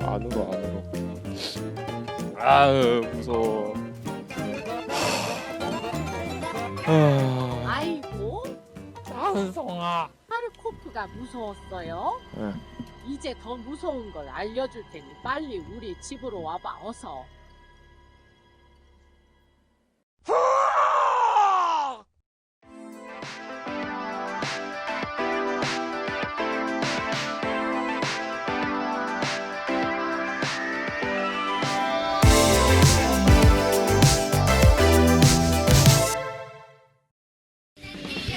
안으로 안으로 아으 무서워 아, 아이고 찬성아 하르코프가 무서웠어요? 응. 이제 더 무서운 걸 알려줄 테니 빨리 우리 집으로 와봐 어서.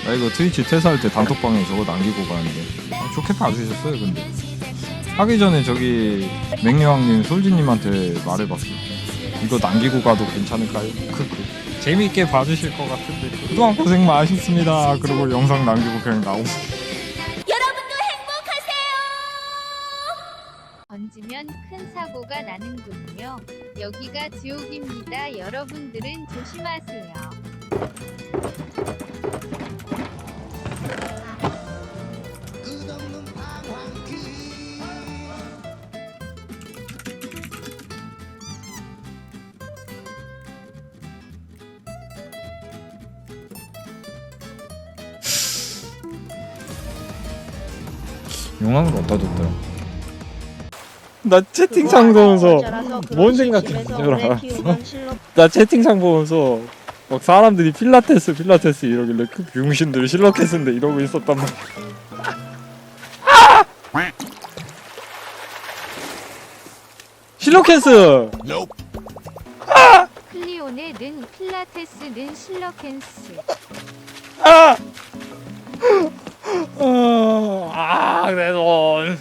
나 이거 트위치 퇴사할 때 단톡방에 저거 남기고 가는데. 아, 좋게 봐주셨어요 근데 하기 전에 저기 맹여왕님 솔지님한테 말해봤어 이거 남기고 가도 괜찮을까요? 크크 재미있게 봐주실 것 같은데 그동안 고생 많으셨습니다 그리고 영상 남기고 그냥 나오고 던지면 큰 사고가 나는군요. 여기가 지옥입니다. 여러분들은 조심하세요. 용왕을 어디다 뒀더라 나 채팅창 보면서 뭔 알아 나 채팅창 보면서 막 사람들이 필라테스 필라테스 이러길래 그 병신들 실로켓인데 이러고 있었단 말이야 실로켓스 클리온의 는 필라테스는 실러켄스. 아! 아, 내 손.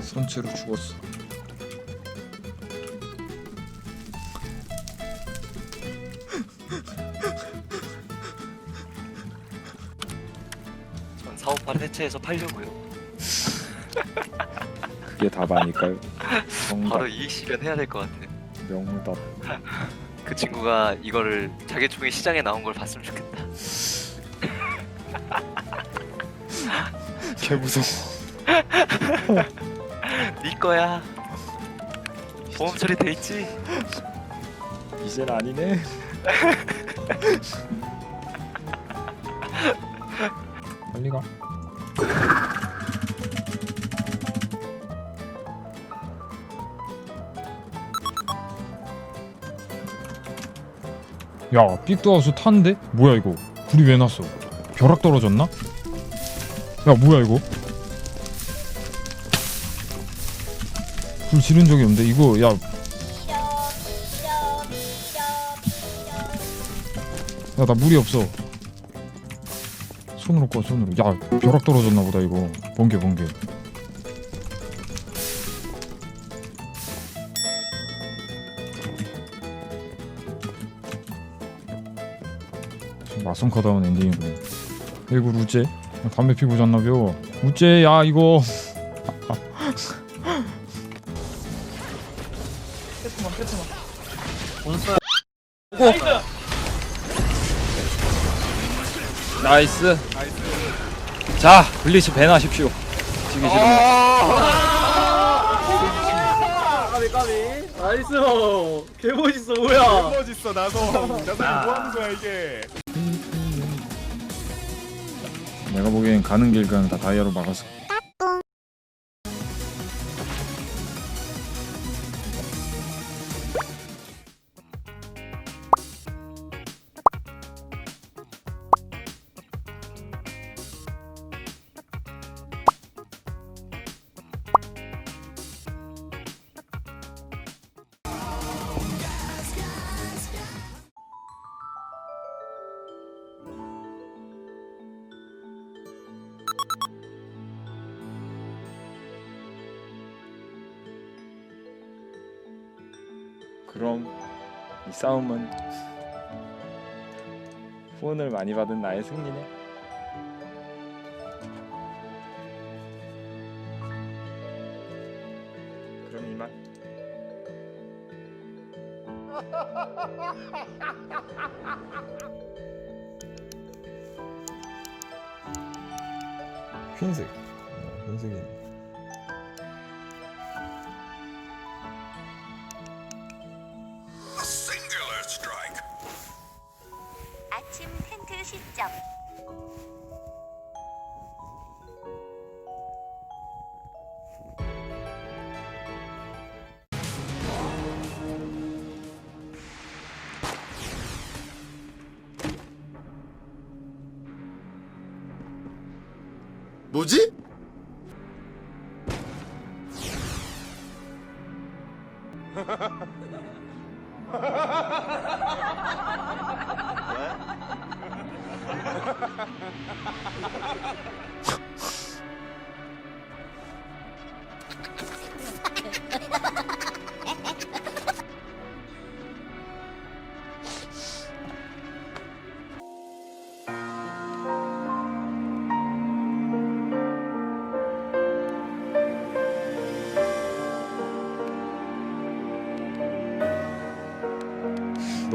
선체로 죽었어. 전 사업파를 해체해서 팔려고요. 그게 답 아닐까요? 정답, 바로 이익 실현해야 될 것 같아요. 명답. 그 친구가 이거를 자기총이 시장에 나온 걸 봤으면 좋겠다. 개 무서워. 네 거야. 보험 처리 돼 있지? 이젠 아니네. 빨리 가. 야, 삑도하우스 탄데? 뭐야 이거? 불이 왜 났어? 벼락 떨어졌나? 야, 뭐야 이거? 불 지른 적이 없는데 이거 야 야 나 물이 없어 손으로 꺼 손으로 야 벼락 떨어졌나 보다 이거 번개 번개 마성 커다운 엔딩이고 아이고 우째 담배 피고 잤나벼. 우째 야 이거. 나이스. 자 블리츠 밴하십시오. 지기 싫으면 까비 까비. 나이스 개 멋있어 뭐야. 멋있어 나도. 나도 뭐 하는 거야 이게 내가 보기엔 가는 길 그냥 다 다이아로 막았어 그럼 이 싸움은 후원을 많이 받은 나의 승리네. 그럼 이만. 흰색. 어, 흰색이 뭐지?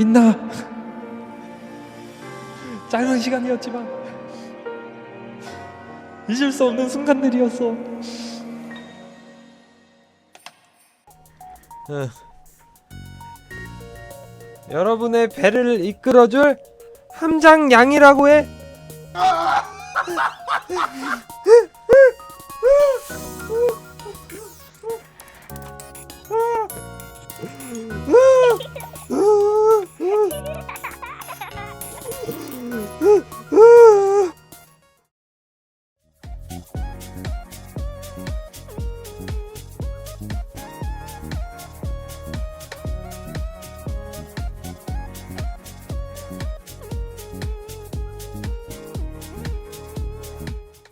민나. 짧은 시간이었지만 잊을 수 없는 순간들이었어. 여러분의 배를 이끌어줄 함장 양이라고 해.